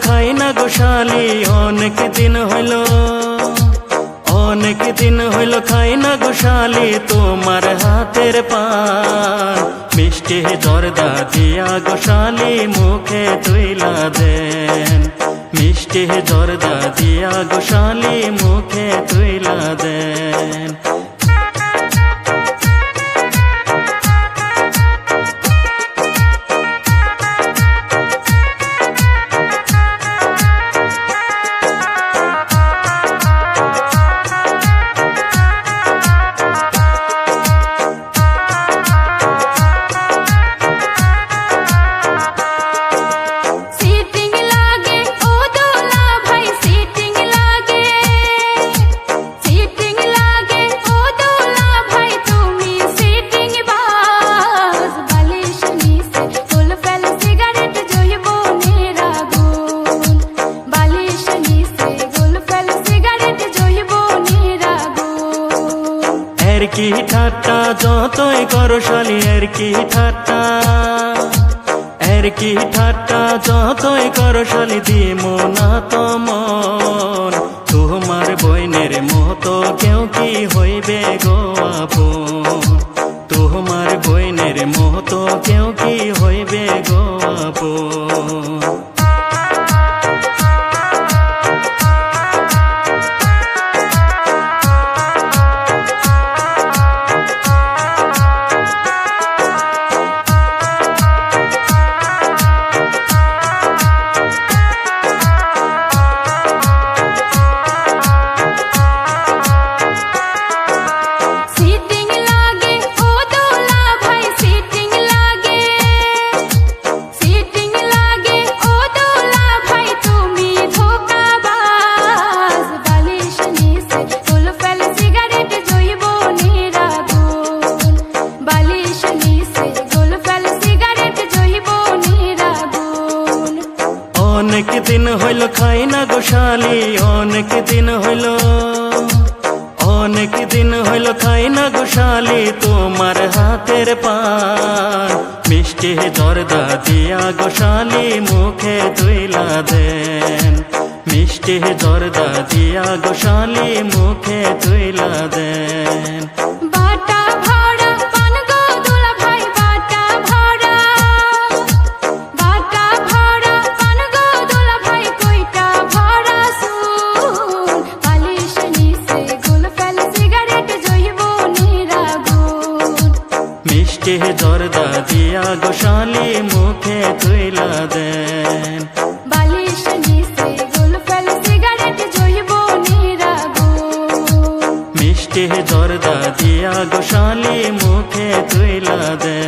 খাই না গোশালি অনেক দিন হইল। অনেক দিন হইল খাই না গোশালি তোমার হাতের পান মিষ্টি জর্দা দিয়া গোশালি মুখে তুইলা দেন। মিষ্টি জর্দা দিয়া গোশালি মুখে এর কি ঠাট্টা? যতই করো শালি, এর কি ঠাট্টা? এর কি ঠাট্টা? যতই করো শালি, দিমো না তোমার তোমার বইনের মতো কেউ কি হইবে গো আপন? তোমার বইনের মতো কেউ কি হইবে গো আপন? দিন হইল খাই না গোশালি অনেক দিন হইল। অনেক দিন হইল খাই না গোশালি তোমার হাতের পান। মিষ্টি জর্দা দিয়া গোশালি মুখে তুইলা দেন। মিষ্টি জর্দা দিয়া গোশালি মুখে তুইলা দেন। মিষ্টি জর্দা দিয়া গোশালি মুখে তুইলা দেন। বালিশ নিচে গুল ফেল সিগারেট জইব মিষ্টি জর্দা দিয়া গোশালি মুখে তুইলা দে